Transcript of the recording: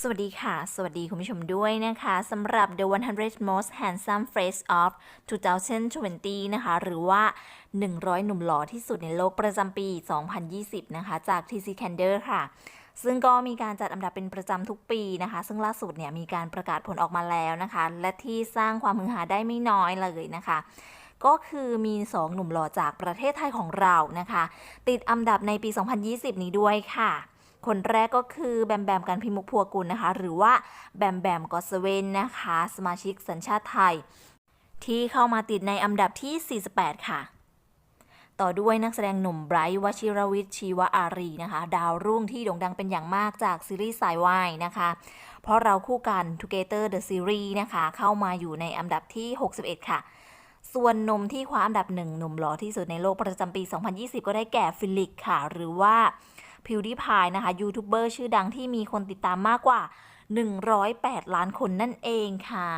สวัสดีค่ะ สวัสดีคุณผู้ชมด้วยนะคะสำหรับ The 100 Most Handsome Face of 2020 นะคะ หรือว่า 100 หนุ่มหล่อที่สุดในโลกประจำปี 2020 นะคะ จาก TC Candor ค่ะ ซึ่งก็มีการจัดอันดับเป็นประจำทุกปีนะคะ ซึ่งล่าสุดเนี่ยมีการประกาศผลออกมาแล้วนะคะ และที่สร้างความฮือฮาได้ไม่น้อยเลยนะคะก็คือมี 2 หนุ่มหล่อจากประเทศไทยของเรานะคะ ติดอันดับในปี 2020 นี้ด้วยค่ะ คนแรกก็คือแบมแบมกันพิมุกพัวกุลนะคะ หรือว่าแบมแบมกอสเวนนะคะ สมาชิกสัญชาติไทย ที่เข้ามาติดในอันดับที่ 48 ค่ะ ต่อด้วยนักแสดงหนุ่มไบรท์วชิรวิทย์ชีวอารีนะคะ ดาวรุ่งที่โด่งดังเป็นอย่างมากจากซีรีส์สายวายนะคะ เพราะเราคู่กัน Together the Series นะคะ เข้ามาอยู่ในอันดับที่ 61 ค่ะส่วนหนุ่มที่คว้าอันดับหนึ่งหนุ่มหล่อที่สุดในโลกประจำปี 2020 ก็ได้แก่ฟิลิกค่ะ หรือว่า พิวดิพายนะคะยูทูบเบอร์ชื่อดังที่มีคนติดตามมากกว่า 108 ล้านคนนั่นเองค่ะ